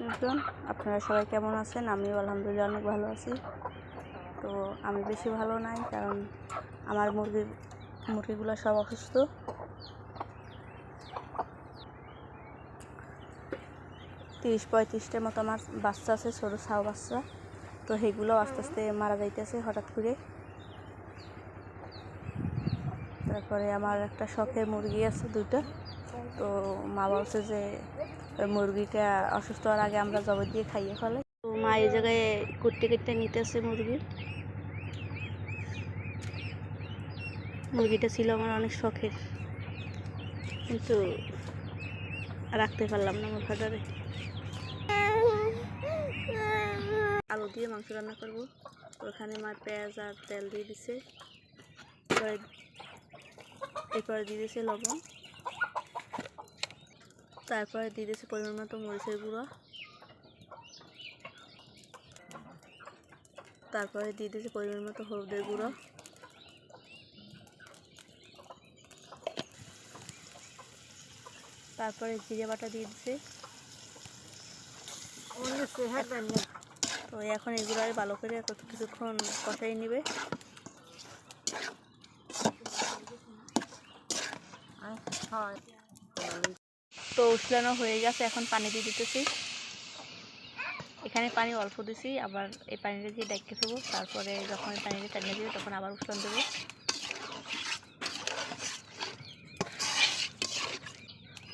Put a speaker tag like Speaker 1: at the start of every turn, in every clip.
Speaker 1: আসসালামাইকুম আপনারা সবাই কেমন আছেন? আমিও আলহামদুলিল্লাহ অনেক ভালো আছি। তো আমি বেশি ভালো নাই, কারণ আমার মুরগি মুরগিগুলো সব অসুস্থ। তিরিশ পঁয়ত্রিশটার মতো আমার বাচ্চা আছে, ছোটো ছাও বাচ্চা। তো সেগুলো আস্তে আস্তে মারা যাইতেছে হঠাৎ করে। তারপরে আমার একটা শখের মুরগি আছে দুইটা। তো মা বলছে যে মুরগিটা অসুস্থ হওয়ার আগে আমরা জব দিয়ে খাইয়ে ফেলে। তো মা এই জায়গায় কুটতে কুটতে নিতেছে মুরগি। মুরগিটা ছিল আমার অনেক শখের। কিন্তু রাখতে পারলাম না আমার ভাগারে আলু দিয়ে মাংস রান্না করব। ওখানে মা পেঁয়াজ আর তেল দিয়ে দিছে। এরপরে দিয়ে দিছে লবণ। তারপরে দিয়ে দিয়েছে পরিমাণ মতো মরিচের গুঁড়ো। তারপরে দিয়ে দিয়েছে পরিমাণ মতো হলুদের গুঁড়ো। তারপরে জিরে বাটা দিয়ে দিছে তো এখন এগুলো আর ভালো করে কত কিছুক্ষণ কষাই নিবে। তো উসলানো হয়ে গেছে, এখন পানি দিয়ে দিতেছি। এখানে পানি অল্প দিছি, আবার এই পানিটা দিয়ে ডেকে দেবো। তারপরে যখন পানিটা টানিয়ে দেবে, তখন আবার উসলান দেবো।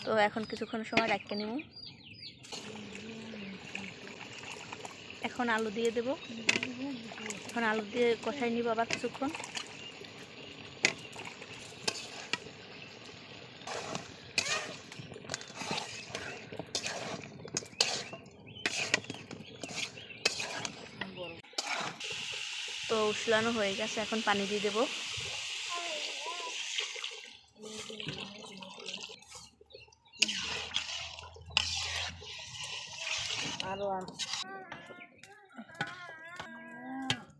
Speaker 1: তো এখন কিছুক্ষণ সময় ডাক্কে নেব। এখন আলু দিয়ে দেব। এখন আলু দিয়ে কষাই নিব আবার কিছুক্ষণ। তো উসলানো হয়ে গেছে এখন পানি দিয়ে দেবো।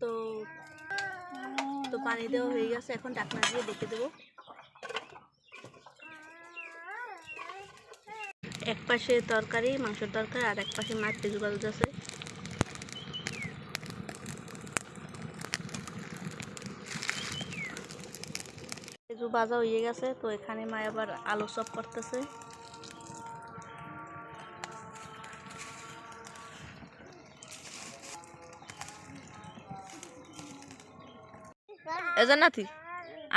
Speaker 1: তো তো পানি দেওয়া হয়ে গেছে এখন ঢাকনা দিয়ে ডেকে দেবো। এক পাশে তরকারি মাংসের তরকারি আর এক পাশে মাছ গাছ আছে ভাজা হয়ে গেছে, তো এখানে মা আবার আলু চপ করতেছে। এজন নাতি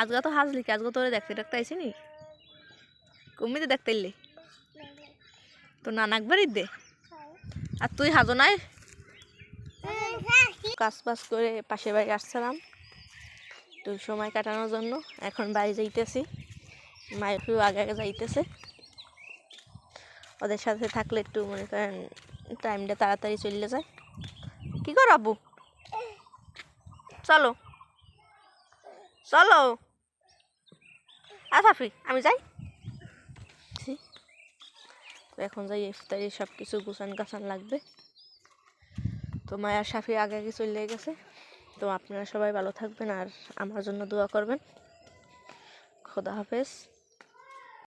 Speaker 1: আজকে তো হাজলি কি? আজকে তোরে দেখতে দেখতে আইসি নি কমিতে দেখতে এলি? তো নানাক বাড়ি দে আর তুই হাজো নাই? কাজ বাজ করে পাশের বাড়ি আসছিলাম। তো সময় কাটানোর জন্য এখন বাড়ি যাইতেছি। মায়ের একটু আগে আগে যাইতেছে। ওদের সাথে থাকলে একটু মনে করেন টাইমটা তাড়াতাড়ি চলে যায়। কি কর আব্বু? চলো। চলো। আসাফি আমি যাই। তো এখন যাই, ইফতারি সব কিছু গুছান গাছান লাগবে। তো মায়ার সাফি আগে আগে চলে গেছে। তো আপনারা সবাই ভালো থাকবেন আর আমার জন্য দোয়া করবেন। খোদা হাফেজ।